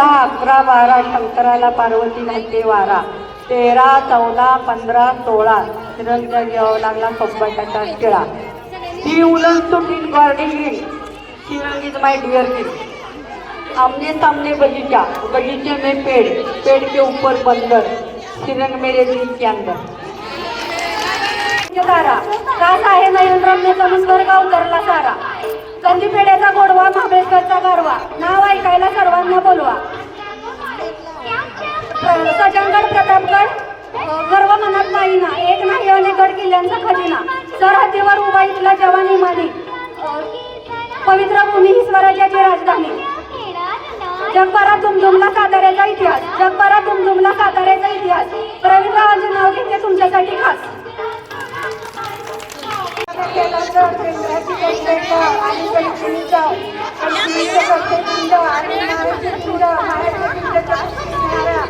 दहा अकरा बारा शंकराला पार्वती घालते वारा. तेरा चौदा पंधरा सोळा. निरंजन घ्यावा लागला सोबटाचा शिळा. ही उलन सुटीन गॉर्डिंग शिरंग इज माय डिअर किड आमने सामने बगीचा. बगीचे में पेड़. पेड़ के ऊपर बंदर. तिरंग मेरे दिल के अंदर. तारा कास आहे समजवर गाव करला सारा? कंदी पेड्याचा गोडवा महाबळेश्वरचा गारवा. नाव ऐकायला सर्वांना बोलवा. प्र- सजनगड प्रतापगड गर्व मनात नाही ना एक नाही अनेक गड किल्ल्यांचा खजिना. सरहद्दीवर उभा इथला जवान मानी पवित्र भूमी ही स्वराज्याची राजधानी. जगभरात दुमदुमला साताऱ्याचा इतिहास. जगभरात दुमदुमला साताऱ्याचा इतिहास. प्रवीण रावांचे नाव घेते तुमच्यासाठी खास. आणि आणि महाराष्ट्र पिंड महाराष्ट्र पिंडच्या किनाऱ्या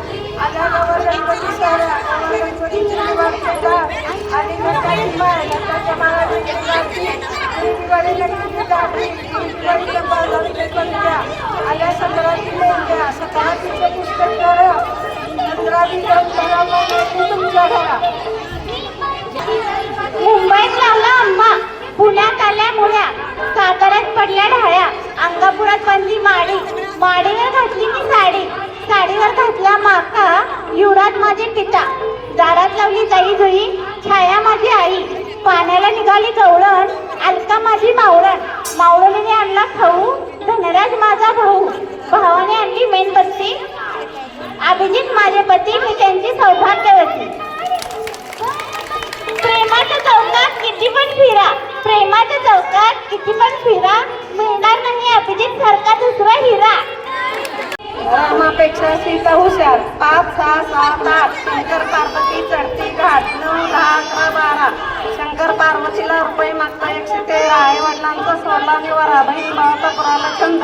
आल्यावर गणपती साऱ्या गणपतीची आणि दिवाळी माडीवर घातली मी साडी. साडीवर घातला माका युरात माझी पिता. दारात लावली जाई जुई छाया माझी आई. पाण्याला निघाली गवळण अलका माझी मावळण. मावळणीने आणला खाऊ धनराज माझा भाऊ. भावाने आणली मेणबत्ती अभिजित माझे पती मी त्यांची सौभाग्यवती प्रेमाच्या चौकात किती पण फिरा. प्रेमाच्या चौकात किती पण फिरा. मिळणार नाही अभिजित सारखा रामापेक्षा सीता हुशार. पाच सहा सात आठ. शंकर पार्वती चढती घाट. नऊ दहा अकरा बारा. शंकर पार्वतीला रुपये मागता एकशे तेरा. आई वडिलांचा सोडला निवारा. बहीण भावाचा पुराला छंद.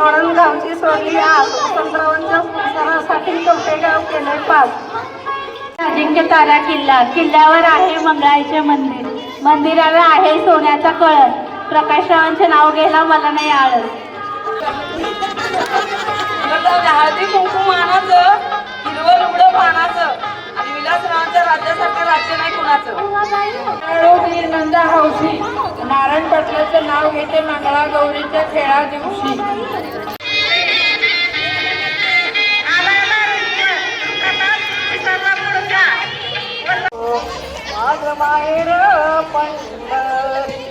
रोडण गावची सोडली आस वसंतरावांच्या संसारासाठी कवटेगाव केले पाच. अजिंक्य तारा किल्ला. किल्ल्यावर आहे मंगळाचे मंदिर. मंदिरावर आहे सोन्याचा कळस. प्रकाशरावांचे नाव घ्यायला मला नाही आळस. हळदी कुंकू मानाचं हिरवं लुगडं पानाचं आणि विलासरावांच्या राज्यासारखं राज्य नाही कुणाचं. नंदा हौशी नारायण पाटलाचं नाव घेते मंगळा गौरीच्या खेळा दिवशी. माहेर पंढरी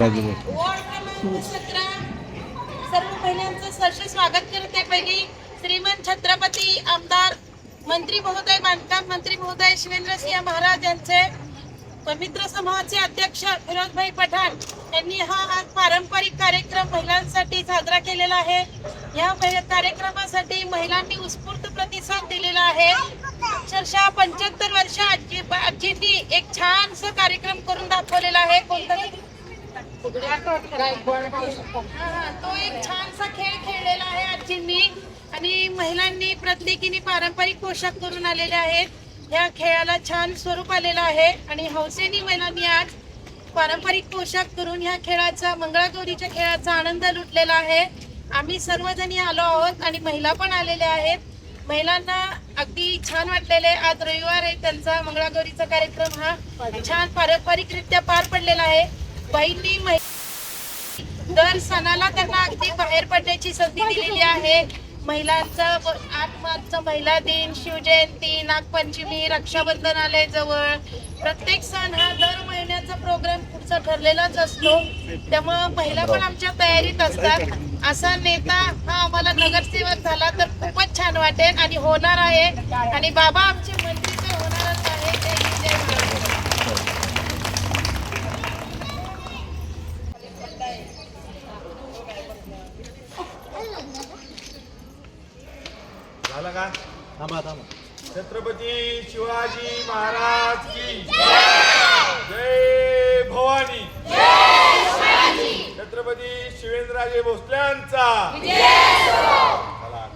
सर्व महिलांचं सहर्ष स्वागत करते पहिली श्रीमंत छत्रपती आमदार मंत्री महोदय बांधकाम मंत्री महोदय शिवेंद्रसिंह महाराज यांचे पवित्र समूहाचे अध्यक्ष फिरोजभाई पठाण यांनी हा आज पारंपरिक कार्यक्रम महिलांसाठी साजरा केलेला आहे. या कार्यक्रमासाठी महिलांनी उत्स्फूर्त प्रतिसाद दिलेला आहे. अक्षरशः पंच्याहत्तर वर्ष आजी आजींनी एक छानसा कार्यक्रम करून दाखवलेला आहे. कोणता तो एक छानसा खेळ खेळलेला आहे आजींनी आणि महिलांनी प्रत्येकीने पारंपरिक पोशाख करून आलेले आहेत. या खेळाला छान स्वरूप आलेलं आहे. आणि हौसेनी महिलांनी आज पारंपरिक पोशाख करून ह्या खेळाचा मंगळागौरीच्या खेळाचा आनंद लुटलेला आहे. आम्ही सर्वजणी आलो आहोत आणि महिला पण आलेल्या आहेत. महिलांना अगदी छान वाटलेले आज रविवार आहे. त्यांचा मंगळागौरीचा कार्यक्रम हा छान पारंपरिकरित्या पार पडलेला आहे. बाईंनी महि- दर सणाला त्यांना अगदी बाहेर पडण्याची संधी दिलेली आहे. महिलांचा आठ मार्चचा महिला दिन शिवजयंती नागपंचमी रक्षाबंधन आले जवळ. प्रत्येक सण हा दर महिन्याचा प्रोग्राम पुढचा ठरलेलाच असतो. त्यामुळं महिला पण आमच्या तयारीत असतात. असा नेता हा आम्हाला नगरसेवक झाला तर खूपच छान वाटेल आणि होणार आहे. आणि बाबा आमचे मंत्री तर होणारच आहे जय हिंद, जय महाराष्ट्र झालं का थांबा थांबा. छत्रपती शिवाजी महाराज की जय. भवानी. छत्रपती शिवेंद्रराजे भोसल्यांचा.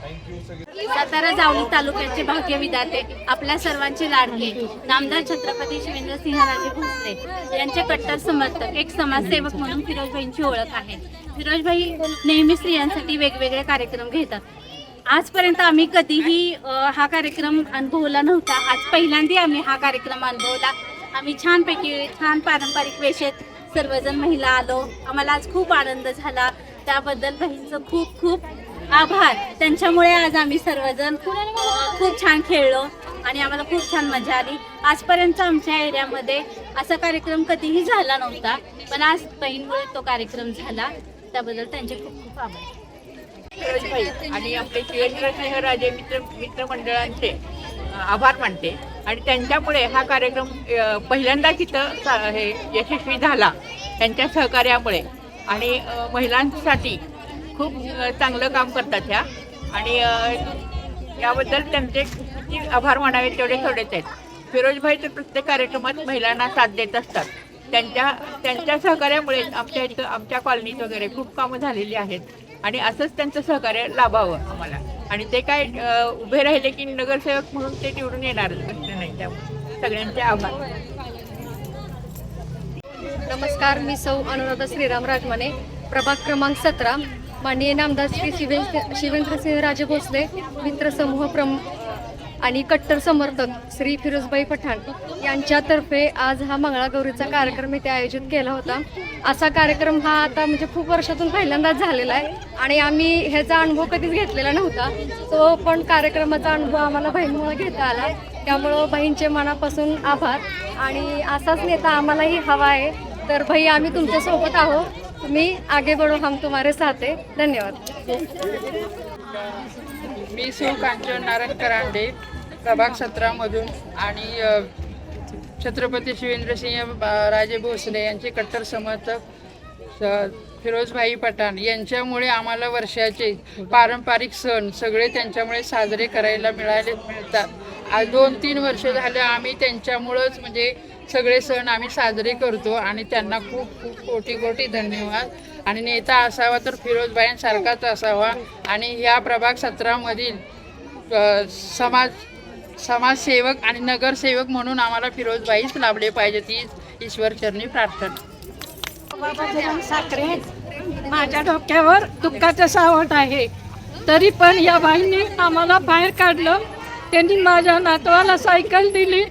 थँक्यू सगळे. सातारा जावळी तालुक्याचे भाग्य विधाते आपल्या सर्वांचे लाडके नामदार छत्रपती शिवेंद्र शिवेंद्रसिंहराजे भोसले यांचे कट्टर समर्थक एक समाजसेवक म्हणून फिरोजभाईंची ओळख आहे. फिरोजभाई नेहमी स्त्रियांसाठी वेगवेगळे कार्यक्रम घेतात. आजपर्यंत आम्ही कधीही हा कार्यक्रम अनुभवला नव्हता. आज पहिल्यांदा आम्ही हा कार्यक्रम अनुभवला. आम्ही छानपैकी छान पारंपरिक वेशेत सर्वजण महिला आलो. आम्हाला आज खूप आनंद झाला. त्याबद्दल बहीणचं खूप खूप आभार. त्यांच्यामुळे आज आम्ही सर्वजण खूप छान खेळलो आणि आम्हाला खूप छान मजा आली. आजपर्यंत आमच्या एरियामध्ये असा कार्यक्रम कधीही झाला नव्हता. पण आज बहीणमुळे तो कार्यक्रम झाला. त्याबद्दल त्यांचे खूप खूप आभार. आणि आपले शिवेंद्रसिंह राजे मित्र मित्रमंडळांचे आभार मानते. आणि त्यांच्यामुळे हा कार्यक्रम पहिल्यांदाच इथं हे यशस्वी झाला त्यांच्या सहकार्यामुळे. आणि महिलांसाठी खूप चांगलं काम करतात ह्या. आणि याबद्दल त्यांचे किती आभार मानावे तेवढे थोडेच आहेत. फिरोजभाई तर प्रत्येक कार्यक्रमात महिलांना साथ देत असतात. त्यांच्या त्यांच्या सहकार्यामुळे आमच्या इथं आमच्या कॉलनीत वगैरे खूप कामं झालेली आहेत. आणि असंच त्यांचं सहकार्य लाभावं आम्हाला. आणि ते काय उभे राहिले की नगरसेवक म्हणून ते निवडून येणारच प्रश्न नाही त्यामुळे. सगळ्यांचे आभार. नमस्कार मी सौ अनुराधा श्रीराम राजमाने. प्रभाग क्रमांक सतरा. माननीय नामदार श्री शिवेंद्र शिवेंद्रसिंह राजे भोसले मित्रसमूह प्रम आणि कट्टर समर्थक श्री फिरोजबाई पठाण यांच्यातर्फे आज हा मंगळागौरीचा कार्यक्रम इथे आयोजित केला होता. असा कार्यक्रम हा आता म्हणजे खूप वर्षातून पहिल्यांदाच झालेला आहे आणि आम्ही ह्याचा अनुभव कधीच घेतलेला नव्हता. तो पण कार्यक्रमाचा अनुभव आम्हाला बहिणीमुळे घेता आला. त्यामुळं बहीणचे मनापासून आभार. आणि असाच नेता आम्हालाही हवा आहे. तर भाई आम्ही तुमच्यासोबत आहोत. तुम्ही आगे बढो हम तुम्हारे साथ. आहे धन्यवाद. मी सौ कांचन नारायण करांडे. प्रभाग सत्रामधून आणि छत्रपती शिवेंद्रसिंह बा- राजे भोसले यांचे कट्टर समर्थक फिरोजभाई पठाण यांच्यामुळे आम्हाला वर्षाचे पारंपरिक सण सगळे त्यांच्यामुळे साजरे करायला मिळाले मिळतात. आज दोन तीन वर्ष झाले आम्ही त्यांच्यामुळंच म्हणजे सगळे सण आम्ही साजरे करतो आणि त्यांना खूप खूप कोटी कोटी धन्यवाद. आणि नेता असावा तर फिरोजबाईंसारखाच असावा. आणि ह्या प्रभाग सत्रामधील समाज समाजसेवक आणि नगरसेवक म्हणून आम्हाला फिरोजबाईच लाभले पाहिजे ती ईश्वरचरणी प्रार्थना. साखरे माझ्या डोक्यावर दुःखाचं सावट आहे. तरी पण या बाईंनी आम्हाला बाहेर काढलं. त्यांनी माझ्या नातवाला सायकल दिली.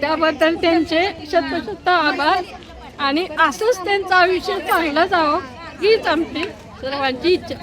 त्याबद्दल त्यांचे शतशत आभार. आणि असंच त्यांचं आयुष्य चांगलं जावं हीच आमची सर्वांची इच्छा.